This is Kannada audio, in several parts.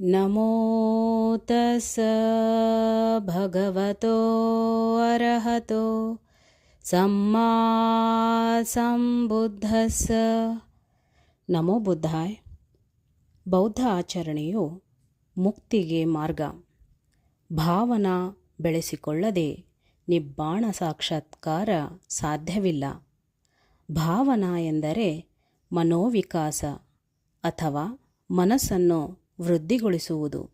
नमो तस् भगवतो अरहतो सम्मा ಸಂಬುದ್ಧಸ್ ನಮೋ ಬುದ್ಧಾಯ್ ಬೌದ್ಧ ಆಚರಣೆಯು ಮುಕ್ತಿಗೆ ಮಾರ್ಗ ಭಾವನಾ ಬೆಳೆಸಿಕೊಳ್ಳದೆ ನಿಬ್ಬಾಣ ಸಾಕ್ಷಾತ್ಕಾರ ಸಾಧ್ಯವಿಲ್ಲ ಭಾವನಾ ಎಂದರೆ ಮನೋವಿಕಾಸ ಅಥವಾ ಮನಸ್ಸನ್ನು ವೃದ್ಧಿಗೊಳಿಸುವುದು.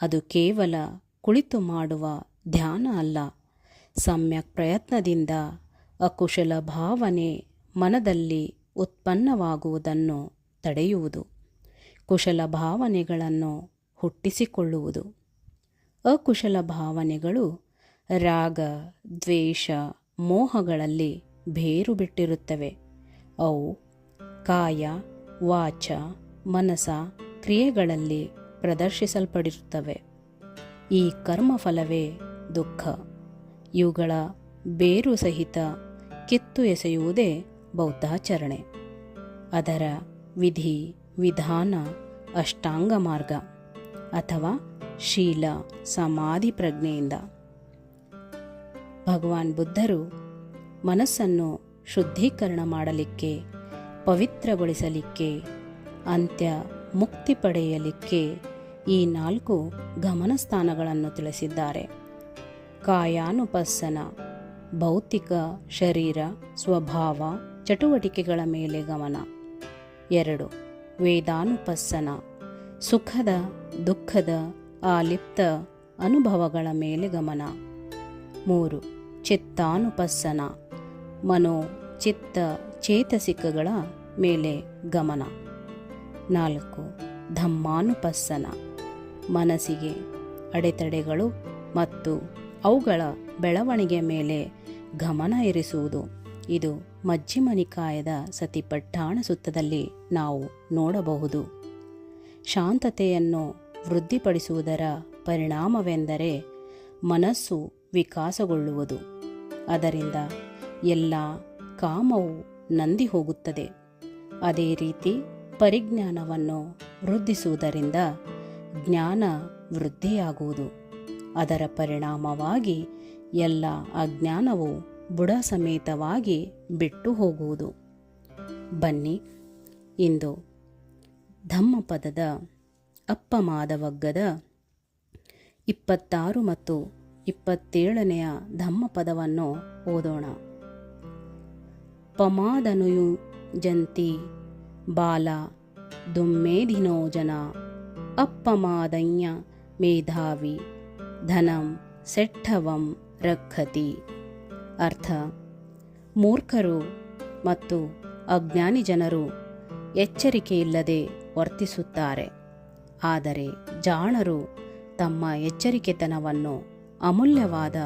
ಅದು ಕೇವಲ ಕುಳಿತು ಮಾಡುವ ಧ್ಯಾನ ಅಲ್ಲ. ಸಮ್ಯಕ್ ಪ್ರಯತ್ನದಿಂದ ಅಕುಶಲ ಭಾವನೆ ಮನದಲ್ಲಿ ಉತ್ಪನ್ನವಾಗುವುದನ್ನು ತಡೆಯುವುದು. ಕುಶಲ ಭಾವನೆಗಳನ್ನು ಹುಟ್ಟಿಸಿಕೊಳ್ಳುವುದು. ಅಕುಶಲ ಭಾವನೆಗಳು ರಾಗ, ದ್ವೇಷ, ಮೋಹಗಳಲ್ಲಿ ಬೇರು ಬಿಟ್ಟಿರುತ್ತವೆ ಅವು ಕಾಯ, ವಾಚ, ಮನಸ ಕ್ರಿಯೆಗಳಲ್ಲಿ ಪ್ರದರ್ಶಿಸಲ್ಪಡಿರುತ್ತವೆ. ಈ ಕರ್ಮಫಲವೇ ದುಃಖ. ಇವುಗಳ ಬೇರು ಸಹಿತ ಕಿತ್ತು ಎಸೆಯುವುದೇ ಬೌದ್ಧಾಚರಣೆ. ಅದರ ವಿಧಿ, ವಿಧಾನ ಅಷ್ಟಾಂಗ ಮಾರ್ಗ ಅಥವಾ ಶೀಲ ಸಮಾಧಿ ಪ್ರಜ್ಞೆಯಿಂದ. ಭಗವಾನ್ ಬುದ್ಧರು ಮನಸ್ಸನ್ನು ಶುದ್ಧೀಕರಣ ಮಾಡಲಿಕ್ಕೆ, ಪವಿತ್ರಗೊಳಿಸಲಿಕ್ಕೆ ಅಂತ್ಯ ಮುಕ್ತಿ ಪಡೆಯಲಿಕ್ಕೆ ಈ ನಾಲ್ಕು ಗಮನ ಸ್ಥಾನಗಳನ್ನು ತಿಳಿಸಿದ್ದಾರೆ. ಕಾಯಾನುಪಸ್ಸನ, ಭೌತಿಕ ಶರೀರ, ಸ್ವಭಾವ, ಚಟುವಟಿಕೆಗಳ ಮೇಲೆ ಗಮನ. ಎರಡು, ವೇದಾನುಪಸ್ಸನ, ಸುಖದ, ದುಃಖದ ಆಲಿಪ್ತ ಅನುಭವಗಳ ಮೇಲೆ ಗಮನ. ಮೂರು, ಚಿತ್ತಾನುಪಸ್ಸನ ಮನೋ ಚಿತ್ತ ಚೇತಸಿಕಗಳ ಮೇಲೆ ಗಮನ. ನಾಲ್ಕು. ಧಮ್ಮಾನುಪಸ್ಸನ. ಮನಸ್ಸಿಗೆ ಅಡೆತಡೆಗಳು ಮತ್ತು ಅವುಗಳ ಬೆಳವಣಿಗೆ ಮೇಲೆ ಗಮನ ಇರಿಸುವುದು. ಇದು ಮಜ್ಜಿಮ ನಿಕಾಯದ ಸತಿಪಟ್ಟಾಣ ಸುತ್ತದಲ್ಲಿ ನಾವು ನೋಡಬಹುದು. ಶಾಂತತೆಯನ್ನು ವೃದ್ಧಿಪಡಿಸುವುದರ ಪರಿಣಾಮವೆಂದರೆ ಮನಸ್ಸು ವಿಕಾಸಗೊಳ್ಳುವುದು. ಅದರಿಂದ ಎಲ್ಲ ಕಾಮವು ನಂದಿ ಹೋಗುತ್ತದೆ. ಅದೇ ರೀತಿ ಪರಿಜ್ಞಾನವನ್ನು ವೃದ್ಧಿಸುವುದರಿಂದ ಜ್ಞಾನ ವೃದ್ಧಿಯಾಗುವುದು. ಅದರ ಪರಿಣಾಮವಾಗಿ ಎಲ್ಲ ಅಜ್ಞಾನವು ಬುಡ ಸಮೇತವಾಗಿ ಬಿಟ್ಟು ಹೋಗುವುದು. ಬನ್ನಿ, ಇಂದು ಧಮ್ಮಪದದ ಅಪ್ಪಮಾದವಗ್ಗದ ಇಪ್ಪತ್ತಾರು ಮತ್ತು ಇಪ್ಪತ್ತೇಳನೆಯ ಧಮ್ಮಪದವನ್ನು ಓದೋಣ. ಪಮಾದನುಯು ಜಂತಿ ಬಾಲ ದುಮ್ಮೇಧಿನೋ ಜನ ಅಪ್ಪಮಾದಯ್ಯ, ಮೇಧಾವಿ, ಧನಂ, ಸೆಟ್ಟವಂ ರಕ್ಕತಿ ಅರ್ಥ, ಮೂರ್ಖರು ಮತ್ತು ಅಜ್ಞಾನಿ ಜನರು ಎಚ್ಚರಿಕೆಯಿಲ್ಲದೆ ವರ್ತಿಸುತ್ತಾರೆ. ಆದರೆ ಜಾಣರು ತಮ್ಮ ಎಚ್ಚರಿಕೆತನವನ್ನು ಅಮೂಲ್ಯವಾದ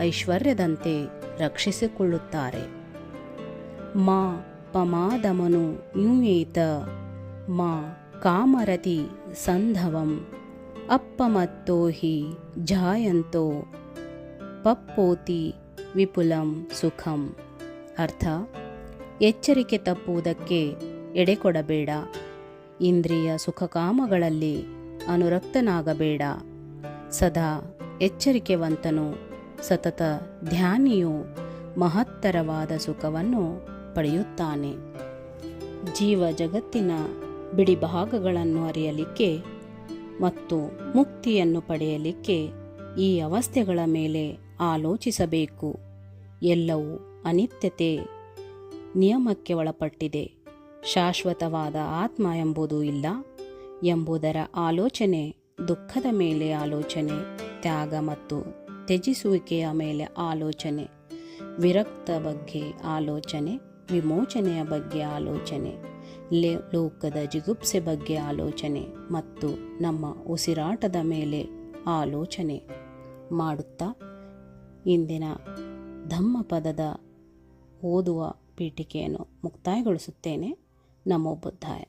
ಐಶ್ವರ್ಯದಂತೆ ರಕ್ಷಿಸಿಕೊಳ್ಳುತ್ತಾರೆ. ಮಾ ಪಮಾದಮನು ಯೂಯೇತ. ಮಾ ಕಾಮರತಿ ಸಂಧವಂ. ಅಪ್ಪಮತ್ತೋ ಹಿ ಜಾಯಂತೋ. ಪಪ್ಪೋತಿ ವಿಪುಲಂ ಸುಖಂ. ಅರ್ಥ? ಎಚ್ಚರಿಕೆ ತಪ್ಪುವುದಕ್ಕೆ ಎಡೆಕೊಡಬೇಡ. ಇಂದ್ರಿಯ ಸುಖಕಾಮಗಳಲ್ಲಿ ಅನುರಕ್ತನಾಗಬೇಡ. ಸದಾ ಎಚ್ಚರಿಕೆವಂತನು, ಸತತ ಧ್ಯಾನಿಯು ಮಹತ್ತರವಾದ ಸುಖವನ್ನು ಪಡೆಯುತ್ತಾನೆ. ಜೀವ ಜಗತ್ತಿನ ಬಿಡಿಭಾಗಗಳನ್ನು ಅರಿಯಲಿಕ್ಕೆ ಮತ್ತು ಮುಕ್ತಿಯನ್ನು ಪಡೆಯಲಿಕ್ಕೆ ಈ ಅವಸ್ಥೆಗಳ ಮೇಲೆ ಆಲೋಚಿಸಬೇಕು. ಎಲ್ಲವೂ ಅನಿತ್ಯತೆ ನಿಯಮಕ್ಕೆ ಒಳಪಟ್ಟಿದೆ. ಶಾಶ್ವತವಾದ ಆತ್ಮ ಎಂಬುದು ಇಲ್ಲ. ಎಂಬುದರ ಆಲೋಚನೆ, ದುಃಖದ ಮೇಲೆ ಆಲೋಚನೆ, ತ್ಯಾಗ ಮತ್ತು ತ್ಯಜಿಸುವಿಕೆಯ ಮೇಲೆ ಆಲೋಚನೆ, ವಿರಕ್ತ ಬಗ್ಗೆ ಆಲೋಚನೆ ವಿಮೋಚನೆಯ ಬಗ್ಗೆ ಆಲೋಚನೆ ಲೋಕದ ಜಿಗುಪ್ಸೆ ಬಗ್ಗೆ ಆಲೋಚನೆ ಮತ್ತು ನಮ್ಮ ಉಸಿರಾಟದ ಮೇಲೆ ಆಲೋಚನೆ ಮಾಡುತ್ತಾ ಇಂದಿನ ಧಮ್ಮಪದದ ಓದುವ ಪೀಠಿಕೆಯನ್ನು ಮುಕ್ತಾಯಗೊಳಿಸುತ್ತೇನೆ. ನಮೋ ಬುದ್ಧಾಯ.